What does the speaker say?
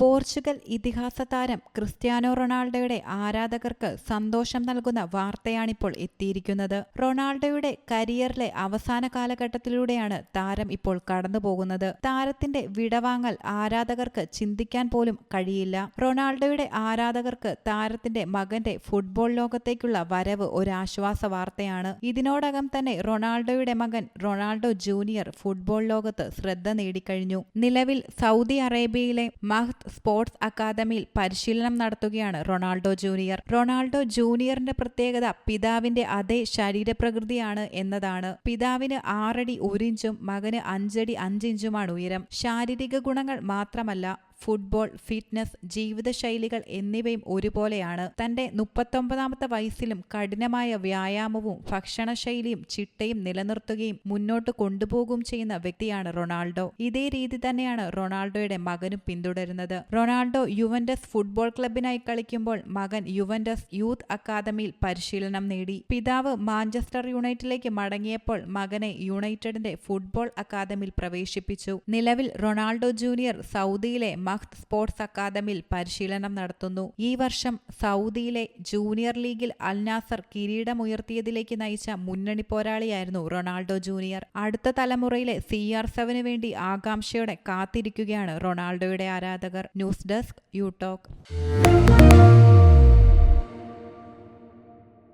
Portugal ഇതിഹാസ താരം Cristiano റൊണാൾഡോയുടെ ആരാധകർക്ക് സന്തോഷം നൽകുന്ന വാർത്തയാണിപ്പോൾ എത്തിയിരിക്കുന്നത്. റൊണാൾഡോയുടെ കരിയറിലെ അവസാന കാലഘട്ടത്തിലൂടെയാണ് താരം ഇപ്പോൾ കടന്നുപോകുന്നത്. താരത്തിന്റെ വിടവാങ്ങൽ ആരാധകർക്ക് ചിന്തിക്കാൻ പോലും കഴിയില്ല. റൊണാൾഡോയുടെ ആരാധകർക്ക് താരത്തിന്റെ മകന്റെ ഫുട്ബോൾ ലോകത്തേക്കുള്ള വരവ് ഒരാശ്വാസ വാർത്തയാണ്. ഇതിനോടകം തന്നെ റൊണാൾഡോയുടെ മകൻ റൊണാൾഡോ ജൂനിയർ ഫുട്ബോൾ ലോകത്ത് ശ്രദ്ധ നേടിക്കഴിഞ്ഞു. നിലവിൽ സൗദി അറേബ്യയിലെ മഹ്ത് സ്പോർട്സ് അക്കാദമിയിൽ പരിശീലനം നടത്തുകയാണ് റൊണാൾഡോ ജൂനിയർ. റൊണാൾഡോ ജൂനിയറിന്റെ പ്രത്യേകത പിതാവിന്റെ അതേ ശരീരപ്രകൃതിയാണ് എന്നതാണ്. പിതാവിന് ആറടി ഒരു ഇഞ്ചും മകന് അഞ്ചടി അഞ്ചിഞ്ചുമാണ് ഉയരം. ശാരീരിക ഗുണങ്ങൾ മാത്രമല്ല ഫുട്ബോൾ ഫിറ്റ്നസ് ജീവിതശൈലികൾ എന്നിവയും ഒരുപോലെയാണ്. തന്റെ മുപ്പത്തൊമ്പതാമത്തെ വയസ്സിലും കഠിനമായ വ്യായാമവും ഭക്ഷണശൈലിയും ചിട്ടയും നിലനിർത്തുകയും മുന്നോട്ട് കൊണ്ടുപോകുകയും ചെയ്യുന്ന വ്യക്തിയാണ് റൊണാൾഡോ. ഇതേ രീതി തന്നെയാണ് റൊണാൾഡോയുടെ മകനും പിന്തുടരുന്നത്. റൊണാൾഡോ യുവന്റസ് ഫുട്ബോൾ ക്ലബിനായി കളിക്കുമ്പോൾ മകൻ യുവന്റസ് യൂത്ത് അക്കാദമിയിൽ പരിശീലനം നേടി. പിതാവ് മാഞ്ചസ്റ്റർ യുണൈറ്റഡിലേക്ക് മടങ്ങിയപ്പോൾ മകനെ യുണൈറ്റഡിന്റെ ഫുട്ബോൾ അക്കാദമിയിൽ പ്രവേശിപ്പിച്ചു. നിലവിൽ റൊണാൾഡോ ജൂനിയർ സൗദിയിലെ മഹ്ത് സ്പോർട്സ് അക്കാദമിയിൽ പരിശീലനം നടത്തുന്നു. ഈ വർഷം സൗദിയിലെ ജൂനിയർ ലീഗിൽ അൽനാസർ കിരീടമുയർത്തിയതിലേക്ക് നയിച്ച മുന്നണി പോരാളിയായിരുന്നു റൊണാൾഡോ ജൂനിയർ. അടുത്ത തലമുറയിലെ സി ആർ സെവന് വേണ്ടി ആകാംക്ഷയോടെ കാത്തിരിക്കുകയാണ് റൊണാൾഡോയുടെ ആരാധകർ. News desk യൂടോക്.